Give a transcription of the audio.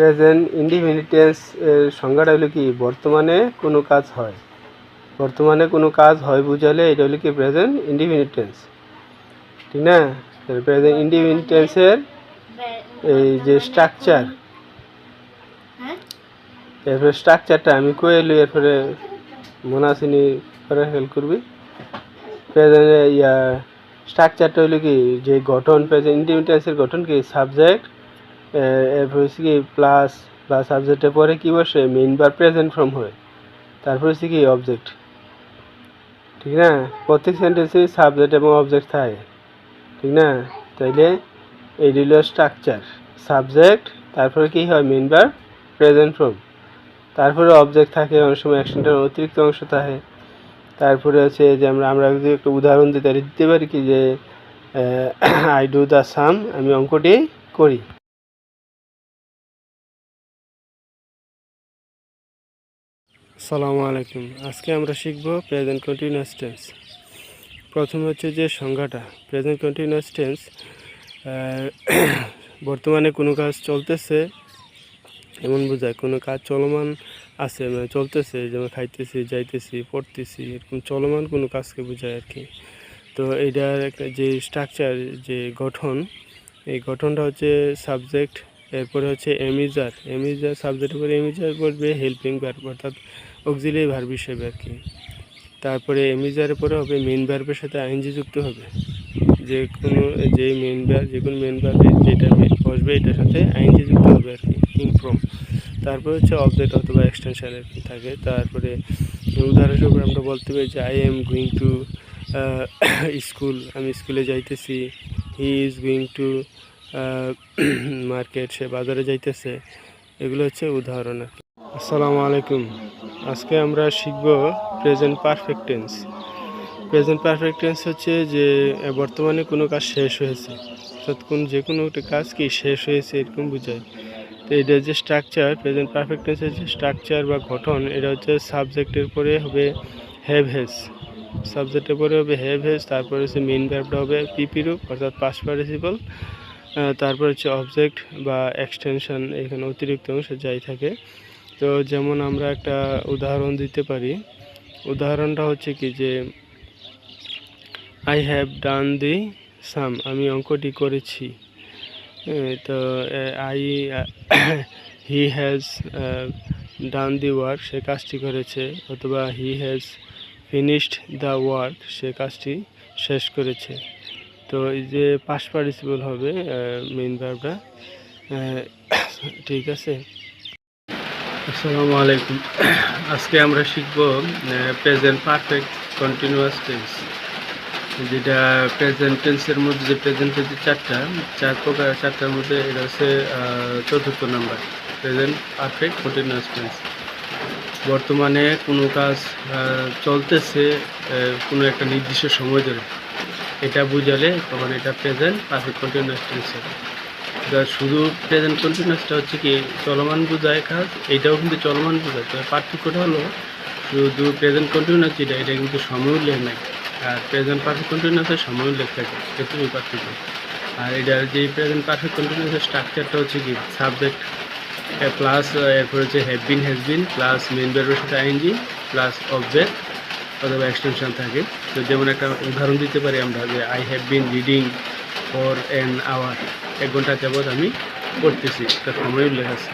Present independence এর সংজ্ঞাটা হলো কি? বর্তমানে কোনো কাজ হয়। বর্তমানে কোনো কাজ হয় বুঝালে এটা হলো কি? প্রেজেন্ট ইন্ডিপেন্ডেন্স ঠিক না? প্রেজেন্ট ইন্ডিপেন্ডেন্সের এই যে স্ট্রাকচার হ্যাঁ? এরপরে স্ট্রাকচারটা আমি কয়ে এলো? এরপরে মনে আসেনি পরে হেল্প করবি প্রেজেন্ট ইয়া স্ট্রাকচারটা হলো কি? যে গঠন প্রেজেন্ট ইন্ডিপেন্ডেন্সের গঠন কি? সাবজেক্ট এরপর হচ্ছে কি প্লাস বা সাবজেক্টের পরে কি বসে? মেইন বার প্রেজেন্ট ফর্ম হয়। তারপর হচ্ছে কি অবজেক্ট ঠিক না? প্রত্যেক সেন্টেন্সে সাবজেক্ট এবং অবজেক্ট থাকে। ঠিক না? তাইলে এই হলো স্ট্রাকচার সাবজেক্ট তারপরে কি হয়? মেইন বার প্রেজেন্ট ফর্ম তারপরে অবজেক্ট থাকে, অনেক সময় অ্যাকশনটার অতিরিক্ত অংশ থাকে। তারপরে হচ্ছে যে আমরা আমরা যদি একটু উদাহরণ দিতে দিতে পারি কি যে আই ডু দ্য সাম আমি অঙ্কটি করি। আসসালামু আলাইকুম। আজকে আমরা শিখব প্রেজেন্ট কন্টিনিউয়াস টেন্স প্রথম হচ্ছে যে সংজ্ঞাটা। প্রেজেন্ট কন্টিনিউয়াস টেন্স বর্তমানে কোনো কাজ চলতেছে, এমন বোঝায়। কোনো কাজ চলমান আছে মানে চলতেছে, যেমন খাইতেছি, যাইতেছি, পড়তেছি, এরকম চলমান কোনো কাজকে বোঝায় আর কি। তো এইটার একটা যে স্ট্রাকচার যে গঠন, এই গঠনটা হচ্ছে সাবজেক্ট এরপরে হচ্ছে এমিজার এমিজার সাবজেক্টের পরে এমিজার বলবে হেল্পিং ভার্ব অর্থাৎ অক্সিলিয়ারি ভার্ব হিসেবে আর কি। তারপরে এমিজারের পরে হবে মেন ভার্বের সাথে আইনজি যুক্ত হবে। যে কোনো, যে মেন ভার্ব যে কোনো মেন ভার্বে যেটা বসবে, এটার সাথে আইনজি যুক্ত হবে আর কি ইনফ্রম তারপরে হচ্ছে অবজেক্ট অথবা এক্সটেনশন আর কি থাকে। তারপরে উদাহরণস্বরূপ আমরা বলতে পারি যে I am going to school আমি স্কুলে যাইতেছি। He is going to market সে বাজারে যাইতেছে। এগুলো হচ্ছে উদাহরণ আর কি। আসসালামু আলাইকুম। আজকে আমরা শিখব present perfect tense present perfect tense হচ্ছে যে বর্তমানে কোনো কাজ শেষ হয়েছে। অর্থাৎ কোন যে কোনো একটা কাজ কি শেষ হয়েছে এরকম বোঝায়। তো এটা যে স্ট্রাকচার প্রেজেন্ট পারফেক্ট টেন্সের যে স্ট্রাকচার বা গঠন, এটা হচ্ছে সাবজেক্টের পরে হবে হ্যাভ হেজ সাবজেক্টের পরে হবে হ্যাভ হেজ তারপরে হচ্ছে মেন ভার্বটা হবে পিপি রূপ অর্থাৎ পাস্ট পার্টিসিপল তারপর হচ্ছে অবজেক্ট বা এক্সটেনশন এখানে অতিরিক্ত অংশ যাই থাকে। তো যেমন আমরা একটা উদাহরণ দিতে পারি। উদাহরণটা হচ্ছে কি যে আই হ্যাভ ডান দি সাম আমি অঙ্কটি করেছি। তো I he has done the work সে কাজটি করেছে। অথবা he has finished the work সে কাজটি শেষ করেছে। তো, এই যে পাস পার্টিসিপল হবে মেইন ভার্বটা ঠিক আছে? আসসালামু আলাইকুম। আজকে আমরা শিখব প্রেজেন্ট পারফেক্ট কন্টিনিউয়াস টেন্স যেটা প্রেজেন্ট টেন্সের মধ্যে, যে প্রেজেন্ট যে চারটা, চার প্রকার, চারটার মধ্যে এটা হচ্ছে চতুর্থ number present perfect continuous tense বর্তমানে কোনো কাজ চলতেছে কোনো একটা নির্দিষ্ট সময় ধরে। এটা বুঝালে তখন এটা প্রেজেন্ট পারফেক্ট কন্টিনিউয়াস টেন্স হবে। এবার শুধু প্রেজেন্ট কন্টিনিউয়াসটা হচ্ছে কি চলমান বোঝায় কাজ, এটাও কিন্তু চলমান বোঝায় তবে পার্থক্যটা হলো শুধু প্রেজেন্ট কন্টিনিউয়াস যেটা, এটা কিন্তু সময় উল্লেখ নাই। আর প্রেজেন্ট পারফেক্ট কন্টিনিউয়াসের সময় উল্লেখ থাকে, এটুকুই পার্থক্য। আর এটার যে প্রেজেন্ট পারফেক্ট কন্টিনিউয়াসের স্ট্রাকচারটা হচ্ছে কি সাবজেক্ট প্লাস এরপর হচ্ছে have been has been plus main ভার্বের সাথে আইনজি প্লাস অবজেক্ট অথবা এক্সটেনশন থাকে। তো যেমন একটা উদাহরণ দিতে পারি আমরা যে I have been reading for an hour এক ঘণ্টা যাবৎ আমি করতেছি তার সময় উল্লেখ আছে।